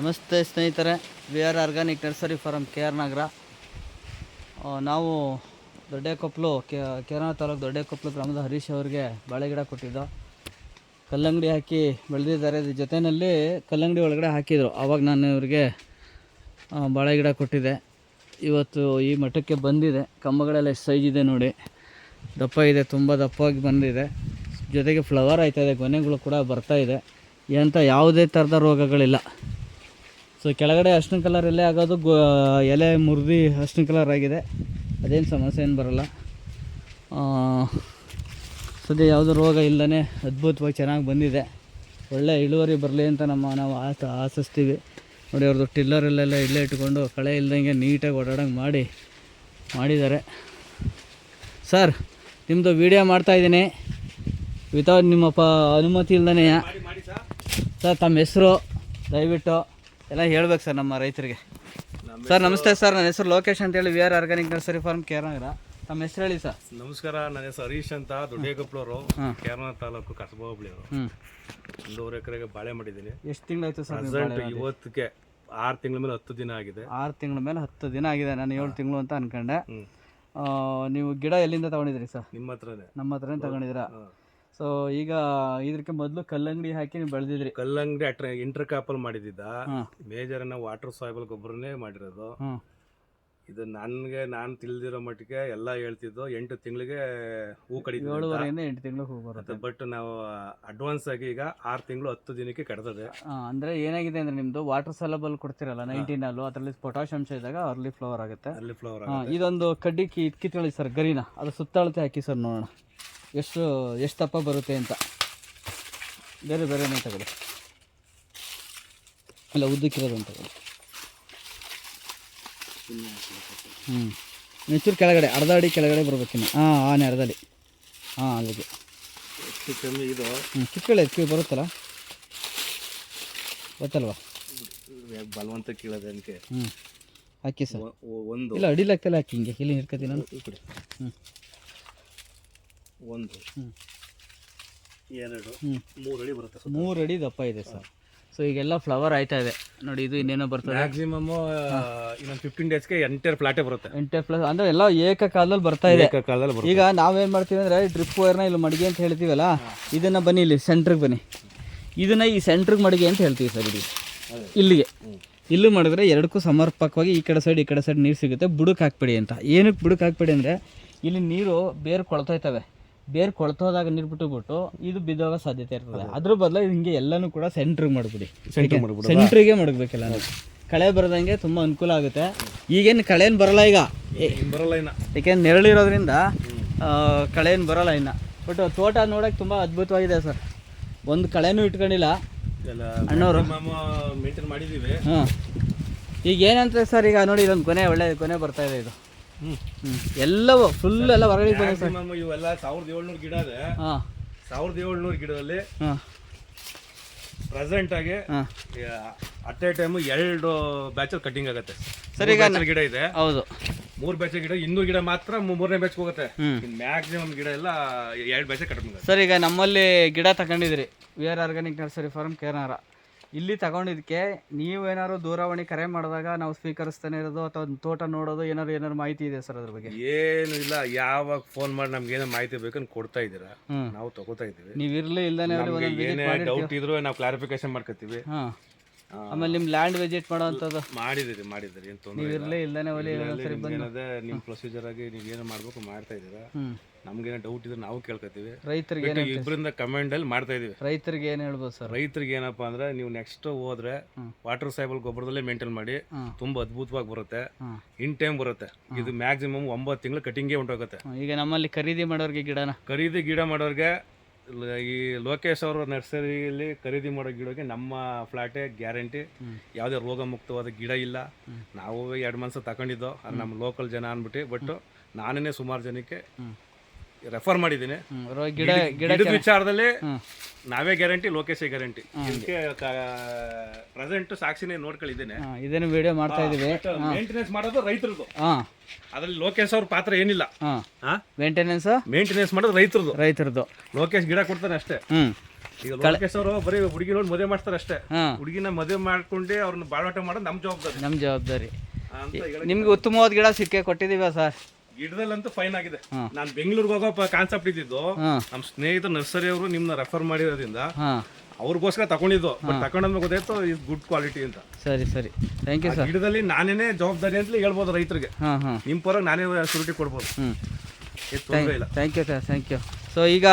ನಮಸ್ತೆ ಸ್ನೇಹಿತರೆ V R organic nursery farm K R Nagara. ನಾವು ದೊಡ್ಡೇಕೊಪ್ಪಲು ಕೇರಳ ತಾಲೂಕು ದೊಡ್ಡೇಕೊಪ್ಪಲು ಗ್ರಾಮದ ಹರೀಶ್ ಅವರಿಗೆ ಬಾಳೆ ಗಿಡ ಕೊಟ್ಟಿದ್ದು. ಕಲ್ಲಂಗಡಿ ಹಾಕಿ ಬೆಳೆದಿದ್ದಾರೆ. ಅದ್ರ ಜೊತೆಯಲ್ಲಿ ಕಲ್ಲಂಗಡಿ ಒಳಗಡೆ ಹಾಕಿದರು. ಆವಾಗ ನಾನು ಇವ್ರಿಗೆ ಆ, ಬಾಳೆ ಗಿಡ ಕೊಟ್ಟಿದ್ದೆ. ಇವತ್ತು ಈ ಮಠಕ್ಕೆ ಬಂದಿದೆ. ಕಂಬಗಳೆಲ್ಲ ಎಷ್ಟು ಸೈಜ್ ಇದೆ ನೋಡಿ. ದಪ್ಪ ಇದೆ ತುಂಬ ದಪ್ಪವಾಗಿ ಬಂದಿದೆ. ಜೊತೆಗೆ ಫ್ಲವರ್ ಆಯ್ತಾ ಇದೆ ಗೊನೆಗಳು ಕೂಡ ಬರ್ತಾ ಇದೆ. ಎಂಥ ಯಾವುದೇ ಥರದ ರೋಗಗಳಿಲ್ಲ. ಸೊ ಕೆಳಗಡೆ ಅರ್ಶಿನ ಕಲರ್ ಎಲೆ ಆಗೋದು ಗೋ ಎಲೆ ಮುರಿದು ಅರ್ಶಿನ ಕಲರ್ ಆಗಿದೆ. ಅದೇನು ಸಮಸ್ಯೆ ಏನು ಬರೋಲ್ಲ. ಸದ್ಯ ಯಾವುದೂ ರೋಗ ಇಲ್ಲದೇ ಅದ್ಭುತವಾಗಿ ಚೆನ್ನಾಗಿ ಬಂದಿದೆ. ಒಳ್ಳೆ ಇಳುವರಿ ಬರಲಿ ಅಂತ ನಮ್ಮ ನಾವು ಆಸ ಆಸಿಸ್ತೀವಿ. ನೋಡಿ ಅವ್ರದ್ದು ಟಿಲ್ಲರಲ್ಲೆಲ್ಲ ಇಲ್ಲೇ ಇಟ್ಕೊಂಡು ಕಳೆ ಇಲ್ದಂಗೆ ನೀಟಾಗಿ ಓಡಾಡೋಂಗೆ ಮಾಡಿ ಮಾಡಿದ್ದಾರೆ. ಸರ್ ನಿಮ್ಮದು ವೀಡಿಯೋ ಮಾಡ್ತಾಯಿದ್ದೀನಿ ವಿತೌಟ್ ನಿಮ್ಮ ಪ ಅನುಮತಿ ಇಲ್ದೇ ಸರ್ ತಮ್ಮ ಹೆಸರು ದಯವಿಟ್ಟು. ಎಲ್ಲ ಹೇಳ್ಬೇಕು ಸರ್ ನಮ್ಮ ರೈತರಿಗೆ. ಸರ್ ನಮಸ್ತೆ ಸರ್ ನನ್ನ ಹೆಸರು ಲೋಕೇಶ್ ಅಂತೇಳಿ V R organic nursery farm Keranagara. ತಮ್ಮ ಹೆಸರು ಹೇಳಿ ಸರ್. ನಮಸ್ಕಾರ ನನ್ನ ಹೆಸರು ಹರೀಶ್ ಅಂತ ದೊಡ್ಡೇಗಪ್ಪಳವರು. ಕೇರಳ ತಾಲೂಕು ಕಸಬಾ ಹೋಬಳಿಯವರು ಅವರು ಒಂದೂವರೆ ಎಕರೆಗೆ ಬಾಳೆ ಮಾಡಿದ್ದೀನಿ. ಎಷ್ಟು ತಿಂಗಳಾಯ್ತು ಸರ್ ನೀವು ಪ್ರೆಸೆಂಟ್ ಇವತ್ತಿಗೆ ಆರು ತಿಂಗಳ ಮೇಲೆ ಹತ್ತು ದಿನ ಆಗಿದೆ. ಆರು ತಿಂಗಳ ಮೇಲೆ ಹತ್ತು ದಿನ ಆಗಿದೆ ನಾನು ಏಳು ತಿಂಗಳು ಅಂತ ಅನ್ಕೊಂಡೆ. ಹ್ಮ್. ಆ, ನೀವು ಗಿಡ ಎಲ್ಲಿಂದ ತಗೊಂಡಿದ್ರಿ ಸರ್? ನಿಮ್ಮ ಹತ್ರನೇ. ನಮ್ಮ ಹತ್ರನೇ ತಗೊಂಡಿದ್ದೀರಾ? ಸೊ ಈಗ ಇದಕ್ಕೆ ಮೊದಲು ಕಲ್ಲಂಗಡಿ ಹಾಕಿ ನೀವು ಬೆಳೆದಿದ್ರಿ. ಕಲ್ಲಂಗಡಿ ಅಟ್ರ ಇಂಟರ್ ಕಾಪಲ್ ಮಾಡಿದ್ದ ಮೇಜರ್ ಅನ್ನ ವಾಟರ್ ಸಾಯಿಬಲ್ ಗೊಬ್ಬರನೇ ಮಾಡಿರೋದು. ಇದು ನನಗೆ ನಾನು ತಿಳಿದಿರೋ ಮಟ್ಟಿಗೆ ಎಲ್ಲ ಹೇಳ್ತಿದ್ದು ಎಂಟು ತಿಂಗಳಿಗೆ ಹೂ ಕಡಿತ ಏಳುವರೆಯಿಂದ ಎಂಟು ತಿಂಗಳು ಹೂ ಬರುತ್ತೆ. ಬಟ್ ನಾವು ಅಡ್ವಾನ್ಸ್ ಆಗಿ ಈಗ ಆರು ತಿಂಗಳು ಹತ್ತು ದಿನಕ್ಕೆ ಕಡ್ದದೆ ಅಂದ್ರೆ ಏನಾಗಿದೆ ಅಂದ್ರೆ ನಿಮ್ದು ವಾಟರ್ ಸಲಬಲ್ ಕೊಡ್ತಿರಲ್ಲ ನೈನ್ಟೀನ್ ಅಲ್ಲೂ ಅದರಲ್ಲಿ ಪೊಟ್ಯಾಶ್ ಅಂಶ ಇದ್ದಾಗ ಅರ್ಲಿ ಫ್ಲವರ್ ಆಗುತ್ತೆ. ಅರ್ಲಿ ಫ್ಲವರ್ ಇದೊಂದು ಕಡ್ಡಿ ಕಿತ್ಕೊಳ್ಳಿ ಸರ್ ಗರಿನ. ಅದು ಸುತ್ತಳತೆ ಹಾಕಿ ಸರ್ ನೋಡೋಣ. ಎಷ್ಟು ಎಷ್ಟು ತಪ್ಪ ಬರುತ್ತೆ ಅಂತ. ಬೇರೆ ಬೇರೆನೇ ತಗೊಳ್ಳಿ. ಅಲ್ಲ ಉದ್ದಕ್ಕಿರೋದು ಅಂತ ತಗೊಳ್ಳಿ. ಹ್ಞೂ ನೆಚ್ಚೂರು ಕೆಳಗಡೆ ಅರ್ಧ ಅಡಿ ಕೆಳಗಡೆ ಬರ್ಬೇಕಿನ್ನು ಹಾಂ ಆನೆ ಅರ್ಧ ಅಡಿ ಹಾಂ ಅಲ್ಲಿಗೆ. ಇದು. ಹ್ಞೂ ಕಿತ್ಕೊಳ್ಳಿ ಅದಕ್ಕೆ ಬರುತ್ತಲ್ಲ? ಗೊತ್ತಲ್ವಾ? ಬಲವಂತ ಕೀಳೋದಕ್ಕೆ ಹ್ಞೂ ಹಾಕಿ ಸರ್. ಒಂದು. ಇಲ್ಲ ಅಡಿಲಿ ಹಾಕ್ತಲ್ಲ ಹಾಕಿ ಹಿಂಗೆ. ಇಲ್ಲಿ ಹಿಡ್ಕೊತೀನಿ ನಾನು. ಹ್ಞೂ ಒಂದು. ಎರಡು ಹ್ಞೂ ಮೂರು ಅಡಿ ಬರುತ್ತೆ ಮೂರು ಅಡಿ ದಪ್ಪ ಇದೆ ಸರ್. ಸೊ ಈಗೆಲ್ಲ ಫ್ಲವರ್ ಆಯ್ತಾ ಇದೆ. ನೋಡಿ ಇದು ಇನ್ನೇನೋ ಬರ್ತದೆ. ಮ್ಯಾಕ್ಸಿಮಮ್ ಇನ್ನೊಂದು ಫಿಫ್ಟೀನ್ ಡೇಸ್ಗೆ ಎಂಟೈರ್ ಫ್ಲಾಟೇ ಬರುತ್ತೆ. ಎಂಟೈರ್ ಫ್ಲಾಟ್ ಅಂದ್ರೆ ಎಲ್ಲ ಏಕಕಾಲದಲ್ಲಿ ಬರ್ತಾ ಇದೆ. ಕಾಲದಲ್ಲಿ ಬರುತ್ತೆ. ಈಗ ನಾವೇನು ಮಾಡ್ತೀವಿ ಅಂದ್ರೆ ಡ್ರಿಪ್ ವೈರ್ನ ಇಲ್ಲಿ ಮಡಿಗೆ ಅಂತ ಹೇಳ್ತೀವಲ್ಲ ಇದನ್ನ ಬನ್ನಿ ಇಲ್ಲಿ ಸೆಂಟ್ರಿಗೆ ಬನ್ನಿ. ಇದನ್ನ ಈ ಸೆಂಟ್ರಿಗೆ ಮಡಿಗೆ ಅಂತ ಹೇಳ್ತೀವಿ ಸರ್ ಇಲ್ಲಿ. ಇಲ್ಲಿಗೆ. ಇಲ್ಲಿ ಮಾಡಿದ್ರೆ ಎರಡಕ್ಕೂ ಸಮರ್ಪಕವಾಗಿ ಈ ಕಡೆ ಸೈಡ್ ಈ ಕಡೆ ಸೈಡ್ ನೀರು ಸಿಗುತ್ತೆ. ಬುಡಕ್ಕೆ ಹಾಕ್ಬೇಡಿ ಅಂತ. ಏನಕ್ಕೆ ಬುಡಕ್ಕೆ ಹಾಕ್ಬೇಡಿ ಅಂದರೆ ಇಲ್ಲಿ ನೀರು ಬೇರು ಕೊಳ್ತೋಯ್ತವೆ ಬೇರು ಕೊಳ್ತೋದಾಗ ನೀರು ಬಿಟ್ಟು ಬಿಟ್ಟು ಇದು ಬಿದ್ದೋಗೋ ಸಾಧ್ಯತೆ ಇರ್ತದೆ. ಅದ್ರ ಬದಲು ಹಿಂಗೆ ಎಲ್ಲನೂ ಕೂಡ ಸೆಂಟ್ರಿಗೆ ಮಾಡ್ಬಿಡಿ. Centre ಮಾಡ್ಬಿಡು. ಸೆಂಟ್ರಿಗೆ ಕಳೆ ಬರದಂಗೆ ತುಂಬ ಅನುಕೂಲ ಆಗುತ್ತೆ. ಈಗೇನು ಕಳೆನು ಬರಲ್ಲ ಈಗ. ಏನ್ ಬರಲ್ಲ ಇನ್ನ. ಏಕೆಂದ್ರೆ ನೆರಳಿರೋದ್ರಿಂದ ಆ, ಕಳೆ ಏನು ಬರಲ್ಲ ಇನ್ನ. ಬಟ್ ತೋಟ ನೋಡೋಕೆ ತುಂಬ ಅದ್ಭುತವಾಗಿದೆ ಸರ್. ಒಂದು ಕಳೆನೂ ಇಟ್ಕೊಂಡಿಲ್ಲ. ಅಣ್ಣವರು ಮಾಡಿದೀವಿ. ಹಾಂ. ಈಗ ಏನಂತ ಸರ್ ಈಗ ನೋಡಿ ಇದೊಂದು ಕೊನೆ ಒಳ್ಳೆ ಕೊನೆ ಬರ್ತಾ ಇದೆ ಇದು. ಎಲ್ಲವೂ ಫುಲ್ ಎಲ್ಲ ಹೊರಗಡೆ ಬಂದಿದೆ ಸರ್ ಮ್ಯಾಕ್ಸಿಮಮ್ ಇವೆಲ್ಲ ಸಾವಿರದ ಏಳ್ನೂರು ಗಿಡ ಇದೆ. ಹಾಂ. ಸಾವಿರದ ಏಳ್ನೂರು ಗಿಡದಲ್ಲಿ ಹಾಂ. ಪ್ರೆಸೆಂಟ್ ಆಗಿ ಹಾಂ. ಅಟ್ ಎ ಟೈಮ್ ಎರಡು ಬ್ಯಾಚಲ್ಲಿ ಕಟಿಂಗ್ ಆಗುತ್ತೆ. ಸರ್ ಈಗ ಗಿಡ ಇದೆ. ಹೌದು. ಮೂರ್ ಬ್ಯಾಚ್ ಗಿಡ ಇನ್ನೂ ಗಿಡ ಮಾತ್ರ ಮೂರನೇ ಬ್ಯಾಚ್ ಹೋಗುತ್ತೆ. ಮ್ಯಾಕ್ಸಿಮಮ್ ಗಿಡ ಎಲ್ಲ ಎರಡು ಬ್ಯಾಚ್ ಕಟ್ ಸರ್ ಈಗ ನಮ್ಮಲ್ಲಿ ಗಿಡ ತಗೊಂಡಿದ್ರಿ. V R organic nursery farm Keranara ಇಲ್ಲಿ ತಗೊಂಡಿದ್ದಕ್ಕೆ ನೀವೇನಾದ್ರು ದೂರವಾಣಿ ಕರೆ ಮಾಡಿದಾಗ ನಾವು ಸ್ವೀಕರಿಸ್ತಾನೆ ಇರೋದು ಅಥವಾ ತೋಟ ನೋಡೋದು ಏನಾದ್ರು ಏನಾದ್ರು ಮಾಹಿತಿ ಇದೆ ಸರ್ ಅದ್ರ ಬಗ್ಗೆ? ಏನು ಇಲ್ಲ ಯಾವಾಗ ಫೋನ್ ಮಾಡಿ ನಮ್ಗೆ ಏನೋ ಮಾಹಿತಿ ಬೇಕಂತ ಕೊಡ್ತಾ ಇದ್ದೀರಾ? ನಾವು ತಗೋತಾ ಇದ್ದೀವಿ. ನೀವು ಇಲ್ದಾನೆ ಒಂದೊಂದು ಏನೇ ಡೌಟ್ ಇದ್ರು ನಾವು ಕ್ಲಾರಿಫಿಕೇಶನ್ ಮಾಡ್ಕೊತೀವಿ. ಆಮೇಲೆ ನಿಮ್ ಲ್ಯಾಂಡ್ ವಿಸಿಟ್ ಮಾಡೋ ಮಾಡಿದ್ರಿ ಮಾಡಿದಿರಿ ಏನು ತೊಂದರೆ ಇರ್ಲಿ ಇಲ್ದಾನೆ ಒಲಿ ಬಂದು ಏನದೆ ನಿಮ್ಮ ಪ್ರೊಸೀಜರ್ ಆಗಿ ನೀವು ಏನು ಮಾಡ್ಬೇಕು ಮಾಡ್ತಾ ಇದ್ದೀರಾ? ಹ್ಞೂ ನಮ್ಗೇನೋ ಡೌಟ್ ಇದ್ರೆ ನಾವು ಕೇಳ್ಕೊತೀವಿ. ರೈತರಿಗೆ ಏನು ಇಬ್ಬರಿಂದ ಕಮೆಂಟ್ ಅಲ್ಲಿ ಮಾಡ್ತಾ ಇದೀವಿ ರೈತರಿಗೆ ಏನು ಹೇಳ್ಬೋದು ಸರ್? ರೈತರಿಗೆ ಏನಪ್ಪಾ ಅಂದ್ರೆ ನೀವು ನೆಕ್ಸ್ಟ್ ಹೋದ್ರೆ ವಾಟರ್ ಸೈಬಲ್ ಗೊಬ್ಬರದಲ್ಲೇ ಮೇಂಟೈನ್ ಮಾಡಿ ತುಂಬಾ ಅದ್ಭುತವಾಗಿ ಬರುತ್ತೆ. ಇನ್ ಟೈಮ್ ಬರುತ್ತೆ. ಇದು ಮ್ಯಾಕ್ಸಿಮಮ್ ಒಂಬತ್ತು ತಿಂಗಳು ಕಟಿಂಗೇ ಉಂಟಾಗುತ್ತೆ. ಈಗ ನಮ್ಮಲ್ಲಿ ಖರೀದಿ ಮಾಡೋರಿಗೆ ಗಿಡನ? ಖರೀದಿ ಗಿಡ ಮಾಡೋರಿಗೆ ಈ ಲೋಕೇಶ್ ಅವರು ನರ್ಸರಿಯಲ್ಲಿ ಖರೀದಿ ಮಾಡೋ ಗಿಡಕ್ಕೆ ನಮ್ಮ ಫ್ಲಾಟೇ ಗ್ಯಾರಂಟಿ. ಯಾವುದೇ ರೋಗ ಮುಕ್ತವಾದ ಗಿಡ ಇಲ್ಲ. ನಾವು ಎರಡು ಮನ್ಸ ತಗೊಂಡಿದ್ದೋ ಅದು ನಮ್ಮ ಲೋಕಲ್ ಜನ ಅಂದ್ಬಿಟ್ಟು ಬಟ್ ನಾನೇ ಸುಮಾರು ಜನಕ್ಕೆ ರೆಫರ್ ಮಾಡಿದ್ದೀನಿ. ಗಿಡ ಗಿಡ ಗಿಡದ ವಿಚಾರದಲ್ಲಿ ನಾವೇ ಗ್ಯಾರಂಟಿ ಲೋಕೇಶ್ ಗ್ಯಾರಂಟಿ ಇದಕ್ಕೆ ಪ್ರೆಸೆಂಟ್ ಸಾಕ್ಷಿನೇ ನೋಡ್ಕೊಳ್ಳಿದ್ದೇನೆ ಹಾಂ ಇದೇನು ವಿಡಿಯೋ ಮಾಡ್ತಾ ಇದೀವಿ ಮೇಂಟೆನೆನ್ಸ್ ಮಾಡೋದು ರೈತರದು ಅದ್ರಲ್ಲಿ ಲೋಕೇಶ್ ಅವ್ರ ಪಾತ್ರ ಏನಿಲ್ಲ. ಮೇಂಟೆನೆನ್ಸ್ ಮೇಂಟೆನೆನ್ಸ್ ಮಾಡೋದು ರೈತರದು ರೈತರದು ಲೋಕೇಶ್ ಗಿಡ ಕೊಡ್ತಾನೆ ಅಷ್ಟೇ. ಈಗ ಲೋಕೇಶ್ ಅವರು ಬರೀ ಹುಡುಗಿ ನೋಡಿ ಮದುವೆ ಮಾಡ್ತಾರೆ ಅಷ್ಟೇ. ಹುಡುಗಿನ ಮದುವೆ ಮಾಡ್ಕೊಂಡು ಅವ್ರನ್ನ ಬಾಳಾಟ ಮಾಡೋದು ನಮ್ಮ ಜವಾಬ್ದಾರಿ. ನಮ್ಮ ಜವಾಬ್ದಾರಿ. ನಿಮ್ಗೆ ಉತ್ತಮವಾದ ಗಿಡ ಸಿಕ್ಕೇ ಕೊಟ್ಟಿದ್ದೀವ ಸರ್. ಗಿಡದಲ್ಲಂತೂ ಫೈನ್ ಆಗಿದೆ. ನಾನು ಬೆಂಗಳೂರಿಗೆ ಹೋಗೋ ಕಾನ್ಸೆಪ್ಟ್ ಇದ್ದಿದ್ದು ನಮ್ಮ ಸ್ನೇಹಿತ ನರ್ಸರಿ ಅವರು ನಿಮ್ನ ರೆಫರ್ ಮಾಡಿರೋದ್ರಿಂದ ಅವ್ರಿಗೋಸ್ಕರ ತಗೊಂಡಿದ್ದು. ಬಟ್ ಗೊತ್ತಾಯ್ತು ಇದು ಗುಡ್ ಕ್ವಾಲಿಟಿ ಅಂತ. ಸರಿ ಸರಿ. ಥ್ಯಾಂಕ್ ಯು ಸರ್ ಗಿಡದಲ್ಲಿ ನಾನೇನೆ ಜವಾಬ್ದಾರಿ ಅಂತಲೇ ಹೇಳ್ಬೋದು ರೈತರಿಗೆ. ನಿಮ್ಮ ಪರವಾಗಿ ನಾನೇ ಶುರಿಟಿ ಕೊಡ್ಬೋದು. Thank you sir thank you so ಈಗ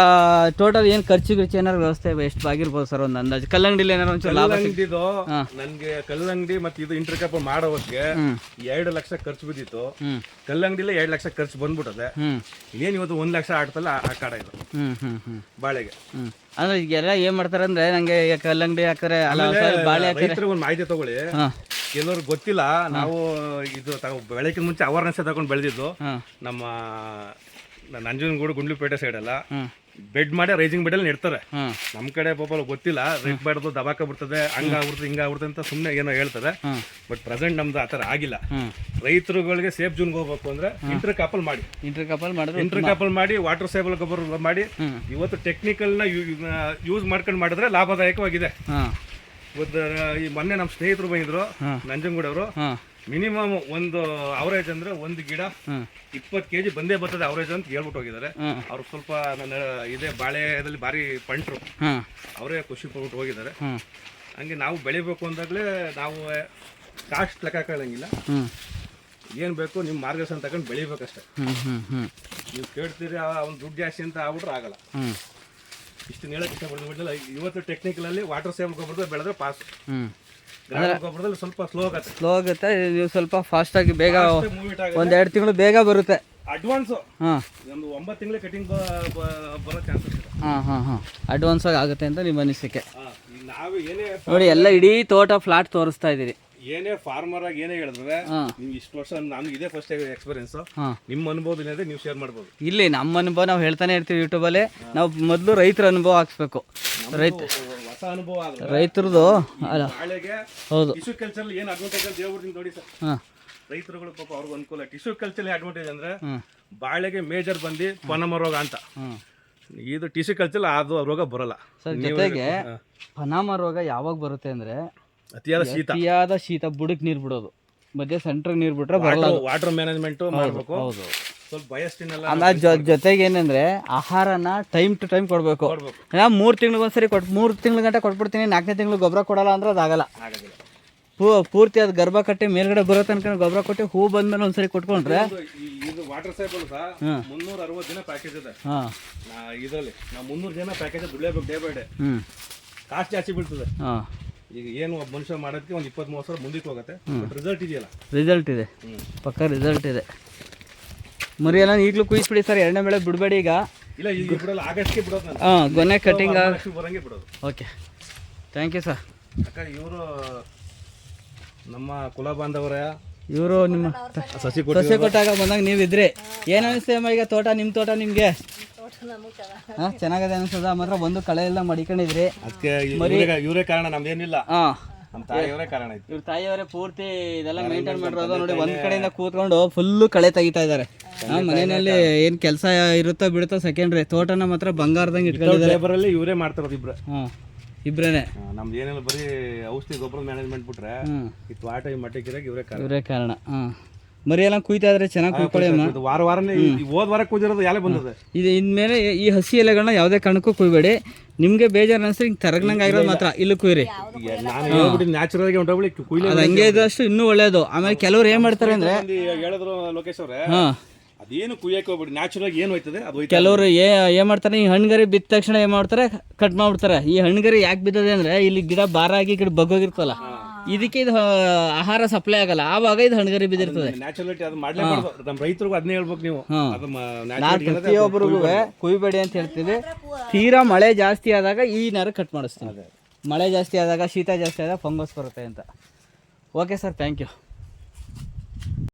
ಟೋಟಲ್ ಏನು ಖರ್ಚು ಗಿರ್ಚು ಏನಾದ್ರು ವ್ಯವಸ್ಥೆ ಎಷ್ಟು ಆಗಿರ್ಬೋದು ಸರ್ ಒಂದು ಅಂದಾಜು? ಕಲ್ಲಂಗಡಿಲಿ ಏನಾರು ಒಂಚೂರು ಲಾಭ ಸಿಗ್ ನನಗೆ ನನ್ಗೆ ಕಲ್ಲಂಗಡಿ ಮತ್ತೆ ಇದು ಇಂಟರ್ ಕಪ್ ಹ್ಞೂ ಎರಡು ಲಕ್ಷ ಖರ್ಚು ಬಿದ್ದಿತ್ತು. ಕಲ್ಲಂಗಡಿಲೇ ಎರಡು ಲಕ್ಷ ಖರ್ಚು ಬಂದ್ಬಿಟ್ಟದೆ. ಏನ್ ಇವತ್ತು ಒಂದ್ ಲಕ್ಷ ಆಡ್ತಲ್ಲ ಆ ಕಾಡ ಇದು. ಹ್ಮ್ ಹ್ಮ್ ಬಾಳೆಗೆ. ಅಂದ್ರೆ ಈಗೆಲ್ಲ ಏನ್ ಮಾಡ್ತಾರೆ ಅಂದ್ರೆ ನಂಗೆ ಈಗ ಕಲ್ಲಂಗಡಿ ಹಾಕ್ತಾರೆ ಅಲ್ಲ ಬಾಳೆ ರೈತರಿಗೆ ಒಂದು ಮಾಹಿತಿ ತಗೊಳ್ಳಿ. ಹಾಂ. ಕೆಲವ್ರಿಗೆ ಗೊತ್ತಿಲ್ಲ. ನಾವು ಇದು ತಗೊ ಬೆಳಕಿನ ಮುಂಚೆ ಅವೇರ್ನೆಸ್ ತಗೊಂಡು ಬೆಳೆದಿದ್ದು. ನಮ್ಮ ನಂಜನಗೂಡು ಗುಂಡ್ಲುಪೇಟೆ ಸೈಡ್ ಅಲ್ಲ. ಬೆಡ್ ಮಾಡಿ ರೈಸಿಂಗ್ ಬೆಡ್ ಅಲ್ಲಿ ನೆಡ್ತಾರೆ. ನಮ್ ನಮ್ಮ ಕಡೆ ಪಾಪ ಗೊತ್ತಿಲ್ಲ. ರೆಡ್ ಬೆಡ್ದು ದಬಾಕ ಬಿಡ್ತದೆ ಹಂಗಾಗ್ಬಿಡ್ತದೆ ಹಿಂಗಾಗ್ಬಿಡ್ತದೆ ಅಂತ ಸುಮ್ಮನೆ ಏನೋ ಹೇಳ್ತಾರೆ ಬಟ್ ಪ್ರೆಸೆಂಟ್ ನಮ್ದು ಆತರ ಆಗಿಲ್ಲ. ರೈತರುಗಳಿಗೆ ಸೇಫ್ ಜೂನ್ ಹೋಗ್ಬೇಕು ಅಂದ್ರೆ ಇಂಟರ್ ಕಾಪಲ್ ಮಾಡಿ. ಇಂಟರ್ ಕಾಪಲ್ ಮಾಡಿದ್ರೆ ಇಂಟರ್ ಕಾಪಲ್ ಮಾಡಿ ವಾಟರ್ ಸೇಬಲ್ ಗೊಬ್ಬರ ಮಾಡಿ. ಇವತ್ತು ಟೆಕ್ನಿಕಲ್ನ ಯೂಸ್ ಮಾಡ್ಕೊಂಡು ಮಾಡಿದ್ರೆ ಲಾಭದಾಯಕವಾಗಿದೆ. ಈ ಮೊನ್ನೆ ನಮ್ಮ ಸ್ನೇಹಿತರು ಬಂದಿದ್ರು ನಂಜನಗೂಡ ನಂಜನಗೂಡವರು ಮಿನಿಮಮ್ ಒಂದು ಅವರೇಜ್ ಅಂದ್ರೆ ಒಂದು ಗಿಡ ಇಪ್ಪತ್ತು ಕೆಜಿ ಬಂದೇ ಬರ್ತದೆ ಅವರೇಜ್ ಅಂತ ಹೇಳ್ಬಿಟ್ಟು ಹೋಗಿದ್ದಾರೆ. ಅವ್ರು ಸ್ವಲ್ಪ ನನ್ನ ಇದೇ ಬಾಳೆದಲ್ಲಿ ಭಾರಿ ಪಂಟ್ರು. ಅವರೇ ಖುಷಿ ಪಡ್ಬಿಟ್ಟು ಹೋಗಿದ್ದಾರೆ. ಹಂಗೆ ನಾವು ಬೆಳಿಬೇಕು ಅಂದಾಗಲೇ ನಾವು ಕಾಸ್ಟ್ ಲೆಕ್ಕ ಹಾಕೊಳ್ಳಂಗಿಲ್ಲ ಏನು ಬೇಕು ನಿಮ್ಮ ಮಾರ್ಗದರ್ಶನ ತಗೊಂಡು ಬೆಳಿಬೇಕಷ್ಟೇ. ನೀವು ಕೇಳ್ತೀರಿ ಒಂದು ದುಡ್ಡು ಜಾಸ್ತಿ ಅಂತ ಆಗ್ಬಿಟ್ರೆ ಆಗಲ್ಲ. ಇಷ್ಟು ಹೇಳಕ್ಕೆ ಇಷ್ಟಪಡ್ತೀನಿ ಇವತ್ತು ಟೆಕ್ನಿಕಲಲ್ಲಿ ವಾಟರ್ ಸೇವ್ ಗೊಬ್ಬರದಲ್ಲಿ ಬೆಳೆದ್ರೆ ಪಾಸ್ ಹ್ಞೂ ಗೊಬ್ಬರದಲ್ಲಿ ಸ್ವಲ್ಪ ಸ್ಲೋ ಆಗುತ್ತೆ. ಸ್ಲೋ ಆಗುತ್ತೆ ನೀವು ಸ್ವಲ್ಪ ಫಾಸ್ಟಾಗಿ ಬೇಗ ಒಂದೆರಡು ಆಗುತ್ತೆ. ತಿಂಗಳು ಬೇಗ ಬರುತ್ತೆ. ಅಡ್ವಾನ್ಸ್ ಹಾಂ. ಒಂದು ಒಂಬತ್ತು ತಿಂಗಳು ಕಟಿಂಗ್ ಬರೋ ಚಾನ್ಸಸ್ ಇದೆ ಹಾಂ ಹಾಂ ಹಾಂ. ಅಡ್ವಾನ್ಸಾಗಿ ಆಗುತ್ತೆ ಅಂತ ನಿಮ್ಮ ಅನಿಸಿಕೆ. ನಾವು ಏನೇ ನೋಡಿ ಎಲ್ಲ ಇಡೀ ತೋಟ ಫ್ಲಾಟ್ ತೋರಿಸ್ತಾ ಇದ್ದೀರಿ. ಏನೇ ಫಾರ್ಮರ್ ಆಗಿ ಏನೇ ಹೇಳಿದ್ರೆ ನೀವು ಇಷ್ಟು ವರ್ಷ ನಾನು ಇದೇ ಫಸ್ಟ್ ಎಕ್ಸ್ಪೀರಿಯನ್ಸ್ ನಿಮ್ಮ ಅನುಭವ ಏನಾದ್ರೆ ನೀವು ಶೇರ್ ಮಾಡ್ಬೋದು. ಇಲ್ಲಿ ನಮ್ಮ ಅನುಭವ ನಾವು ಹೇಳ್ತಾನೆ ಇರ್ತೀವಿ ಯೂಟ್ಯೂಬಲ್ಲಿ ನಾವು ಮೊದಲು ರೈತರ ಅನುಭವ ಹಾಕ್ಸ್ಬೇಕು. ರೈತ ಹೊಸ ಅನುಭವ ರೈತರದು ಅಲ್ಲ. ಬಾಳೆಗೆ ಹೌದು. ಟಿಶ್ಯೂ ಕಲ್ಚರ್ ಏನು ಅಡ್ವಾಂಟೇಜ್ ಅಂತ ಹೇಳ್ಬಿಡ್ತೀನಿ ನೋಡಿ ಸರ್. ರೈತರುಗಳು ಪಾಪ ಅವ್ರಿಗೆ ಅನುಕೂಲ. ಟಿಶ್ಯೂ ಕಲ್ಚರ್ ಅಡ್ವಾಂಟೇಜ್ ಅಂದ್ರೆ ಬಾಳೆಗೆ ಮೇಜರ್ ಬಂದು ಪನಮ ರೋಗ ಅಂತ. ಇದು ಟಿಶ್ಯೂ ಕಲ್ಚರ್ ಅದು ರೋಗ ಬರಲ್ಲ. ಸರ್ ಜೊತೆಗೆ ಪನಾಮ ರೋಗ ಯಾವಾಗ ಬರುತ್ತೆ ಅಂದರೆ ಅತಿಯಾದ ಶೀತ. ಅತಿಯಾದ ಶೀತ ಬುಡಕ್ಕೆ ನೀರು ಬಿಡೋದು. ಮಧ್ಯೆ ಸೆಂಟ್ರಿಗೆ ನೀರು ಬಿಟ್ರೆ ಬರಲ್ಲ ಅದು. ವಾಟರ್ ಮ್ಯಾನೇಜ್ಮೆಂಟ್ ಮಾಡಬೇಕು. ಹೌದು. ಸ್ವಲ್ಪ ಬಯಸ್ಟಿನೆಲ್ಲ ಜೊತೆಗೆ ಏನಂದ್ರೆ ಆಹಾರನ ಟೈಮ್ ಟು ಟೈಮ್ ಕೊಡಬೇಕು. ಕೊಡ್ಬೇಕು. ನಾ ಮೂರು ತಿಂಗಳಿಗೆ ಒಂದ್ಸರಿ ಕೊಟ್ಟು ಮೂರು ತಿಂಗಳ ಗಂಟೆ ಕೊಟ್ಬಿಡ್ತೀನಿ ನಾಲ್ಕನೇ ತಿಂಗಳು ಗೊಬ್ಬರ ಕೊಡಲ್ಲ ಅಂದ್ರೆ ಅದಾಗಲ್ಲ ಆಗೋದಿಲ್ಲ. ಪೂ ಪೂರ್ತಿ ಅದು ಗರ್ಭ ಕಟ್ಟಿ ಮೇಲ್ಗಡೆ ಬರೋ ತನಕ ಗೊಬ್ಬರ ಕೊಟ್ಟು ಹೂ ಬಂದ್ಮೇಲೆ ಒಂದ್ಸರಿ ಕೊಟ್ಕೊಂಡ್ರೆ ಇದು- ಈ- ಇದು ವಾಟರ್ ಸಹ. ಮುನ್ನೂರ ಅರವತ್ತು ದಿನ ಪ್ಯಾಕೇಜ್ ಇದೆ. ಹಾಂ. ಇದರಲ್ಲಿ ನಾವು ಮುನ್ನೂರು ಜನ ಪ್ಯಾಕೇಜ್ ದುಡ್ಲೇಬೇಕು ಡೇ ಬೈ ಡೇ ಹ್ಞೂ ಕಾಸ್ಟ್ ಜಾಸ್ತಿ ಬೀಳ್ತದೆ. ಹಾಂ. ಈಗ ಏನು ಒಬ್ಬ ಮನುಷ್ಯ ಮಾಡೋದಕ್ಕೆ ಒಂದು ಇಪ್ಪತ್ತು ಮೂವತ್ತು ಸಾವಿರ ಮುಂದಕ್ಕೆ ಹೋಗುತ್ತೆ. ಬಟ್ ರಿಸಲ್ಟ್ ಇದೆಯಲ್ಲ. ರಿಸಲ್ಟ್ ಇದೆ. ಪಕ್ಕ ರಿಸಲ್ಟ್ ಇದೆ. ಮರಿ ಎಲ್ಲ ಈಗಲೂ ಕುಯ್ಸ್ಬಿಡಿ ಸರ್ ಎರಡನೇ ಬೆಳೆ ಬಿಡಬೇಡಿ ಈಗ. ಇಲ್ಲ ಈಗ ಬಿಡಲ್ಲ ಆಗಸ್ಟ್ಗೆ ಬಿಡೋದು ನಾನು. ಹಾಂ ಗೊನೆ ಕಟ್ಟಿಂಗ್ ಆಗಸ್ಟ್ ಬರೋಂಗೆ ಬಿಡೋದು. ಓಕೆ ಥ್ಯಾಂಕ್ ಯು ಸರ್ ಅಕ್ಕ ಇವರು ನಮ್ಮ ಕುಲ ಬಾಂಧವರ ಇವರು ನಿಮ್ಮ ಸಸಿ ಕೊಟ್ಟಾಗ ಬಂದಾಗ ನೀವಿದ್ರಿ. ಏನು ಅನಿಸ್ತೇಮ್ಮ ಈಗ ತೋಟ ನಿಮ್ಮ ತೋಟ ನಿಮಗೆ? ಹಾಂ ಚೆನ್ನಾಗಿದೆ ಅನ್ಸದ ಮಾತ್ರ ಬಂದು ಕಳೆ ಎಲ್ಲ ಮಡಿಕೊಂಡಿದ್ರಿ. ಅದಕ್ಕೆ ಇವರೇ ಕಾರಣ ನಮ್ದೇನಿಲ್ಲ. ಹಾಂ. ನಮ್ಮ ತಾಯಿಯವರೇ ಕಾರಣ ಐತಿ ಇವ್ರ ತಾಯಿಯವರೇ ಪೂರ್ತಿ ಇದೆಲ್ಲ ಮೇಂಟೈನ್ ಮಾಡಿರೋದು ನೋಡಿ ಒಂದ್ ಕಡೆಯಿಂದ ಕೂತ್ಕೊಂಡು ಫುಲ್ಲು ಕಳೆ ತೆಗಿತಾ ಇದ್ದಾರೆ. ಆ ಮನೆಯಲ್ಲಿ ಏನ್ ಕೆಲಸ ಇರುತ್ತೋ ಬಿಡುತ್ತೋ ಸೆಕೆಂಡ್ರಿ ತೋಟನ ಮಾತ್ರ ಬಂಗಾರದಂಗೆ ಇಟ್ಕೊಂಡಿದ್ದಾರೆ. ಲೇಬರಲ್ಲಿ ಇವರೇ ಮಾಡ್ತಾರ ಇಬ್ರು. ಹಾ ಇಬ್ರೇನೆ. ನಮ್ದು ಏನಿಲ್ಲ ಬರೀ ಔಷಧಿ ಗೊಬ್ಬರ ಮ್ಯಾನೇಜ್ಮೆಂಟ್ ಬಿಟ್ರೆ ಈ ತ್ವಾಟ ಈ ಮಟ್ಟಕ್ಕಿರಾಗ ಇವರೇ ಕಾರಣ. ಇವರೇ ಕಾರಣ ಹಾ. ಮರಿ ಎಲ್ಲ ಕುಯ್ತಾ ಇದ್ರೆ ಚೆನ್ನಾಗಿ ಕುಯ್ಕೊಳ್ಳಿ ಅಮ್ಮ. ಇದು ವಾರ ವಾರನೇ ಹೋದ ವಾರ ಕೂದಿರೋದು ಯಾಲೆ ಬಂದದೆ ಇದು ಇನ್ಮೇಲೆ ಈ ಹಸಿ ಎಲೆಗಳನ್ನ ಯಾವುದೇ ಕಾರಣಕ್ಕೂ ಕುಯ್ಬೇಡಿ. ನಿಮಗೆ ಬೇಜಾರು ಅನ್ಸಿದ್ರೆ ಹಿಂಗೆ ತರಗ್ನಂಗೆ ಆಗಿರೋದು ಮಾತ್ರ ಇಲ್ಲಿ ಕುಯ್ರಿ. ನಾನು ಹೇಳ್ಬಿಟ್ಟು ನ್ಯಾಚುರಲ್ ಆಗಿ ಹೊಂಟೋಗ್ಬಿಡಿ ಕುಯ್ಲಿ ಅದು ಹಂಗೆ ಇದ್ದಷ್ಟು ಇನ್ನೂ ಒಳ್ಳೇದು. ಆಮೇಲೆ ಕೆಲವ್ರು ಏನ್ ಮಾಡ್ತಾರೆ ಅಂದ್ರೆ ಹೇಳಿದ್ರು ಲೋಕೇಶ್ ಅವರೇ ಹಾ. ಅದೇನು ಕುಯ್ಯಕ್ಕೆ ಹೋಗ್ಬಿಡಿ ನ್ಯಾಚುರಲ್ ಏನು ಹೋಯ್ತದೆ ಅದು ಕೆಲವರು ಏ ಏನ್ ಮಾಡ್ತಾರೆ ಈ ಹಣ್ಣುಗರಿ ಬಿದ್ದ ತಕ್ಷಣ ಏನ್ ಮಾಡ್ತಾರೆ ಕಟ್ ಮಾಡ್ಬಿಡ್ತಾರೆ. ಈ ಹಣ್ಗರಿ ಯಾಕೆ ಬಿದ್ದದೆ ಅಂದ್ರೆ ಇಲ್ಲಿ ಗಿಡ ಈ ಕಡೆ ಬಗ್ಗೋಗಿರ್ತಲ್ಲ ಇದಕ್ಕೆ ಇದು ಆಹಾರ ಸಪ್ಲೈ ಆಗಲ್ಲ. ಆವಾಗ ಇದು ಹಣ್ಗರಿ ಬಿದ್ದಿರ್ತದೆ. ನ್ಯಾಚುರಲಿಟಿ ಅದು ಮಾಡ್ಲೇಬಾರ್ದು ನಮ್ಮ ರೈತರಿಗೂ ಅದನ್ನೇ ಹೇಳ್ಬೇಕು ನೀವು. ಅದು ನಾನು ಪ್ರತಿಯೊಬ್ಬರಿಗೂ ಕುಯ್ಬೇಡಿ ಅಂತ ಹೇಳ್ತೀವಿ ತೀರಾ ಮಳೆ ಜಾಸ್ತಿ ಆದಾಗ ಈ ನರ ಕಟ್ ಮಾಡಿಸ್ತೀನಿ. ಮಳೆ ಜಾಸ್ತಿ ಆದಾಗ ಶೀತ ಜಾಸ್ತಿ ಆದಾಗ ಫಂಗಸ್ ಬರುತ್ತೆ ಅಂತ. Okay sir thank you